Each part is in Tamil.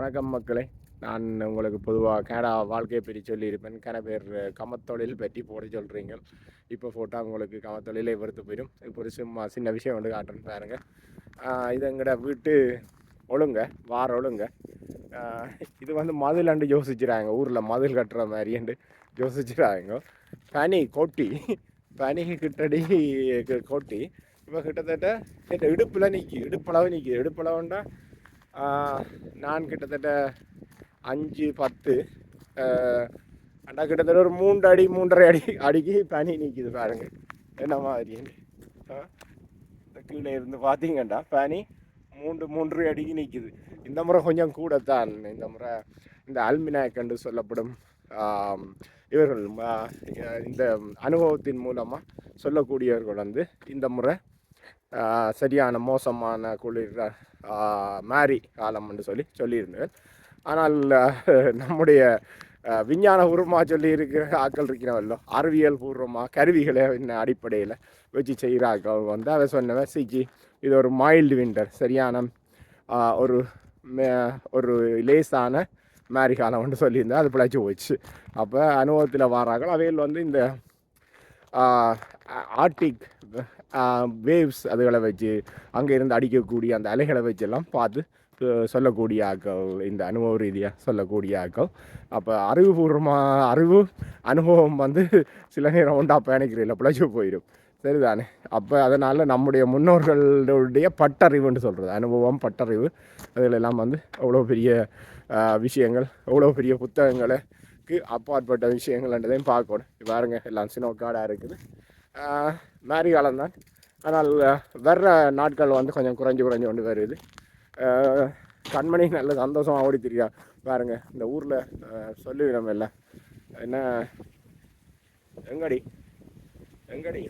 வணக்கம் மக்களே. நான் உங்களுக்கு பொதுவாக கனடா வாழ்க்கையை பற்றி சொல்லியிருப்பேன். கன பேர் கமத்தொழில் பற்றி போட சொல்கிறீங்க இப்போ போட்டால் உங்களுக்கு கமத்தொழிலே வெறுத்து போயிடும். இப்போ ஒரு சும்மா சின்ன விஷயம் வந்து காட்டுறேன் பாருங்கள் இது எங்கட வீட்டு ஒழுங்க வார ஒழுங்க. இது வந்து மதிலண்டு யோசிச்சுறாங்க. ஊரில் மதில் கட்டுற மாதிரிண்டு யோசிச்சுறாங்க. பனி கொட்டி. பனி கிட்டடி கொட்டி. இப்போ கிட்டத்தட்ட இடுப்பில் நிற்கி இடுப்பளவு நிற்கி இடுப்பளவுண்டா நான் கிட்டத்தட்ட அஞ்சு பத்து அண்டா கிட்டத்தட்ட ஒரு மூன்று அடி மூன்றரை அடி அடிக்கு பனி நிற்கிது பாருங்க. என்ன மாதிரி? கீழே இருந்து பார்த்தீங்கண்டா பனி மூன்று மூன்று அடிக்கு நிற்கிது இந்த முறை கொஞ்சம் கூடத்தான். இந்த முறை இந்த அல்மினாக் என்று சொல்லப்படும் இவர்கள் இந்த அனுபவத்தின் மூலமாக சொல்லக்கூடியவர்கள் வந்து இந்த முறை சரியான மோசமான குளிர் ஆ, மாரி காலம் என்று சொல்லி சொல்லியிருந்தேன். ஆனால் நம்முடைய விஞ்ஞான பூர்வமாக சொல்லி இருக்கிற ஆக்கள் இருக்கிறவல்லோ அறிவியல் பூர்வமாக கருவிகளை என்ன அடிப்படையில் வச்சு செய்கிற ஆக்கள் வந்து அதை சொன்னவன் சிக்கி இது ஒரு மைல்டு விண்டர் சரியான ஒரு மே- ஒரு லேசான மாரி காலம் வந்து சொல்லியிருந்தேன். அது பிழைச்சி போச்சு. அப்போ அனுபவத்தில் வராங்க அவையில் வந்து இந்த ஆர்டிக் வேவ்ஸ் அதுகளை வச்சு அங்கே இருந்து அடிக்கக்கூடிய அந்த அலைகளை வச்செல்லாம் பார்த்து சொல்லக்கூடிய ஆக்கள் இந்த அனுபவ ரீதியாக சொல்லக்கூடிய ஆக்கள் அப்போ அறிவுபூர்வமாக அறிவு அனுபவம் வந்து சில நேரம் உண்டா பயணிக்கிறீங்கள பிழைச்சி போயிடும். சரிதானே? அப்போ அதனால் நம்முடைய முன்னோர்களுடைய பட்டறிவுன்னு சொல்கிறது அனுபவம் பட்டறிவு அதிலெல்லாம் வந்து அவ்வளோ பெரிய விஷயங்கள் அவ்வளோ பெரிய புத்தகங்களுக்கு அப்பாற்பட்ட விஷயங்கள்ன்றதையும் பார்க்கணும். பாருங்கள் எல்லாம் சினோக்காடாக இருக்குது. மாரி காலம்தான். ஆனால் வர்ற நாட்கள் வந்து கொஞ்சம் குறைஞ்சி குறைஞ்சு கொண்டு வருது. கண்மணி நல்ல சந்தோஷமாக ஓடி தெரியா பாருங்க இந்த ஊரில் சொல்லுவிடம் இல்லை என்ன? எங்கடி? எங்கடி?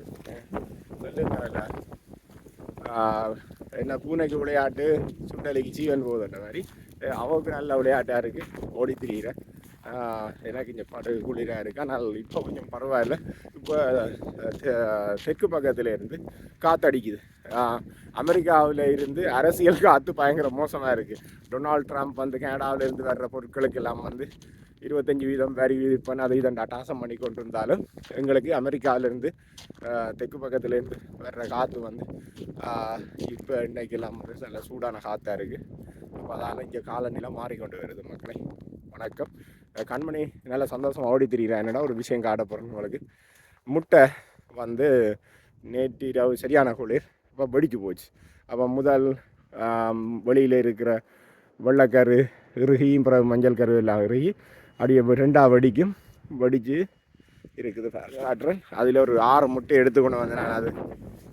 சொல்லுங்க என்ன பூனைக்கு விளையாட்டு சுண்டலிக்கு ஜீவன் போகுதுன்ற மாதிரி அஹ், அவளுக்கு நல்ல விளையாட்டாக இருக்குது ஓடி திரியிற எனக்கு இங்கே படு குளிராக இருக்குது ஆனால் இப்போ கொஞ்சம் பரவாயில்ல. இப்போ தெற்கு பக்கத்தில் இருந்து காத்தடிக்குது அமெரிக்காவில் இருந்து அரசியல் காற்று பயங்கர மோசமாக இருக்குது டொனால்ட் ட்ரம்ப் வந்து கனடாவில் இருந்து வர்ற பொருட்களுக்கு எல்லாம் வந்து இருபத்தஞ்சி வீதம் வரி விதிப்பன் அதை இதன் அட்டாசம் பண்ணி கொண்டு இருந்தாலும் எங்களுக்கு அமெரிக்காவிலேருந்து தெற்கு பக்கத்துலேருந்து வர்ற காற்று வந்து இப்போ இன்றைக்கெல்லாம் வந்து நல்ல சூடான காற்றாக இருக்குது அப்போ அதால் இங்கே காலநிலை மாறிக்கொண்டு வருது மக்களை. வணக்கம். கண்மணி நல்ல சந்தோஷமாக ஓடி திரிகிறேன் என்னடா ஒரு விஷயம் காட்ட போகிறேன் உங்களுக்கு முட்டை வந்து நேற்றிரவு சரியான குளிர். இப்போ வெடிச்சு போச்சு. அப்போ முதல் வெளியில் இருக்கிற வெள்ளைக்கரு இறுகியும் பிறகு மஞ்சள் கரு எல்லாம் இறுகி அப்படியே ரெண்டா வெடிக்கும். வெடித்து இருக்குது பாருங்க காட்டுறேன் அதில் ஒரு ஆறு முட்டை எடுத்துக்கொண்டு வந்தேன் நான் அது.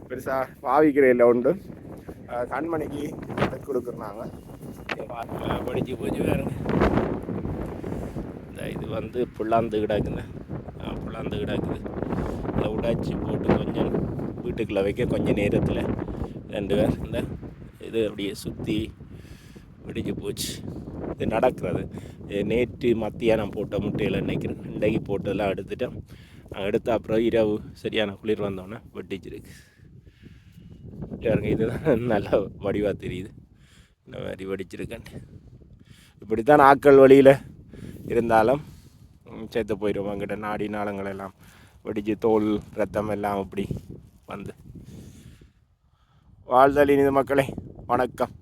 பெருசாக பாவிக்கிறையில் உண்டு கண்மணிக்கு கொடுக்குறாங்க. படிச்சு போச்சு வேறு இது வந்து புல்லாந்து கிடாக்குங்க. புல்லாந்து கிடாக்குது. இதை உடாச்சி போட்டு கொஞ்சம் வீட்டுக்குள்ளே வைக்க கொஞ்சம் நேரத்தில் ரெண்டு பேர் இந்த இது அப்படியே சுற்றி வெடிஞ்சு போச்சு. இது நடக்கிறது. நேற்று மத்தியானம் போட்ட முட்டையில் நினைக்கிறேன் இன்றைக்கு போட்டதெல்லாம் எடுத்துட்டேன் நான் எடுத்த அப்புறம் இரவு சரியான குளிர் வந்தோன்னே வெட்டிச்சிருக்கு பாருங்க இதுதான் நல்லா வடிவாக தெரியுது. இந்த மாதிரி வெடிச்சிருக்கேன். இப்படித்தான் ஆக்கள் வழியில் இருந்தாலும் சேர்த்து போயிடும் அங்கிட்ட நாடி நாளங்கள் எல்லாம் வெடிச்சு தோல் ரத்தம் எல்லாம் அப்படி வந்து. வாழ்தல் இனிது மக்களே வணக்கம்.